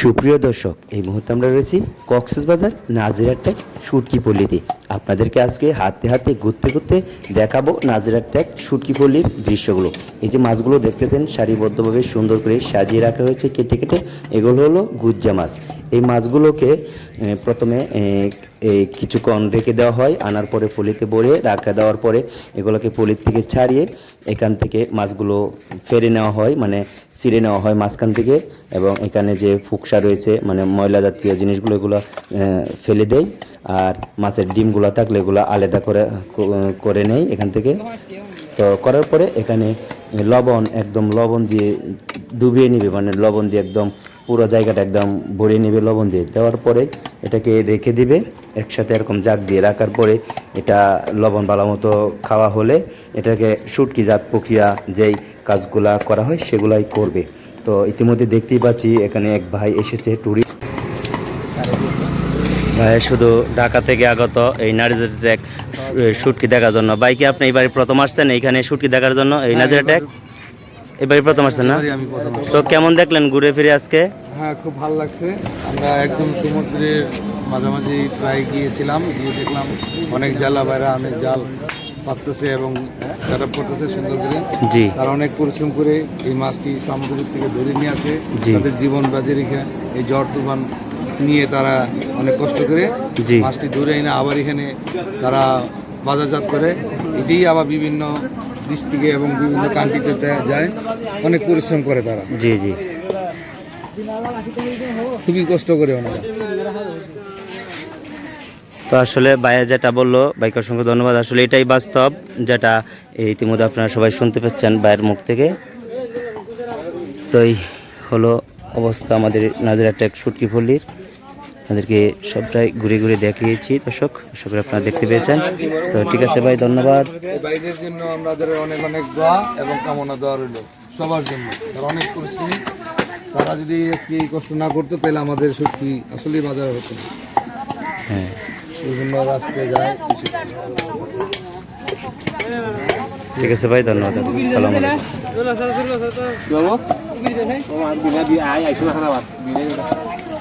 সুপ্রিয় দর্শক, এই মুহূর্তে আমরা রয়েছি কক্সবাজার ট্যাক সুটকি পল্লীতে। আপনাদেরকে আজকে হাতে হাতে ঘুরতে ঘুরতে দেখাবো নাজিরাটেক সুটকি পল্লীর দৃশ্যগুলো। এই যে মাছগুলো দেখতেছেন, সারিবদ্ধভাবে সুন্দর করে সাজিয়ে রাখা হয়েছে কেটে কেটে। এগুলো হলো গুজ্জা মাছ। এই মাছগুলোকে প্রথমে এই কিছুক্ষণ রেখে দেওয়া হয়, আনার পরে পলিতে ভরে রাখা দেওয়ার পরে এগুলোকে পলির থেকে ছাড়িয়ে এখান থেকে মাছগুলো ফেরে নেওয়া হয় মানে ছিঁড়ে নেওয়া হয় মাঝখান থেকে এবং এখানে যে ফুকসা রয়েছে মানে ময়লা জাতীয় জিনিসগুলো এগুলো ফেলে দেয় আর মাছের ডিমগুলো থাকলে এগুলো আলাদা করে করে নেয় এখান থেকে। তো করার পরে এখানে লবণ, একদম লবণ দিয়ে ডুবিয়ে নিবে মানে লবণ দিয়ে একদম পুরো জায়গাটা একদম ভরে নেবে লবণ দিয়ে। দেওয়ার পরে এটাকে রেখে দিবে একসাথে এরকম জাগ দিয়ে রাখার পরে এটা লবণ ভালো মতো খাওয়া হলে এটাকে শুটকি জাত প্রক্রিয়া যেই কাজগুলা করা হয় সেগুলাই করবে। তো ইতিমধ্যে দেখতেই পাচ্ছি এখানে এক ভাই এসেছে ট্যুরিস্ট ভাই শুধু ঢাকা থেকে আগত এই নারিজের ট্র্যাক শুটকি দেখার জন্য। বাইকে আপনি এবারে প্রথম আসছেন এইখানে শুটকি দেখার জন্য এই নাজিরা ট্র্যাক এবারে প্রথম আসছেন না? তো কেমন দেখলেন ঘুরে ফিরে আজকে? হ্যাঁ খুব ভালো লাগছে। আমরা একদম সমুদ্রের মাঝামাঝি প্রায় গিয়েছিলাম গিয়ে দেখলাম অনেক জালা বাইরা অনেক জাল পাততেছে এবং সেট করতেছে সুন্দর করে। জি। তারা অনেক পরিশ্রম করে এই মাছটি সমুদ্র থেকে ধরে নিয়ে আসে। তাদের জীবন বাজি রেখে এই ঝড় তুফান নিয়ে তারা অনেক কষ্ট করে জি। মাছটি ধরে এনে আবার এখানে তারা বাজারজাত করে। এটি আবার বিভিন্ন ডিস্ট্রিক্টে এবং বিভিন্ন কান্ট্রিতে যায় অনেক পরিশ্রম করে তারা। জি জি। খুবই কষ্ট করে ওনারা। তো আসলে ভাইয়া যেটা বলল বাইকের অসংখ্য ধন্যবাদ। আসলে এটাই বাস্তব যেটা এই ইতিমধ্যে আপনারা সবাই শুনতে পাচ্ছেন ভাইয়ের মুখ থেকে। তো এই হলো অবস্থা আমাদের নাজিরা টেক সুটকি পল্লীর আমাদেরকে সবটাই ঘুরে ঘুরে দেখিয়েছি। দর্শক দর্শকরা আপনারা দেখতে পেয়েছেন। তো ঠিক আছে ভাই ধন্যবাদ। এই ভাইদের জন্য আমাদের অনেক অনেক দোয়া এবং কামনা দেওয়া রইল সবার জন্য। তারা অনেক পরিশ্রমী তারা যদি আজকে এই কষ্ট না করতো তাহলে আমাদের সত্যি আসলেই বাজার হতো হ্যাঁ। বিভিন্ন রাস্তায় যায় ঠিক আছে ভাই ধন্যবাদ। সালাম আলাইকুম।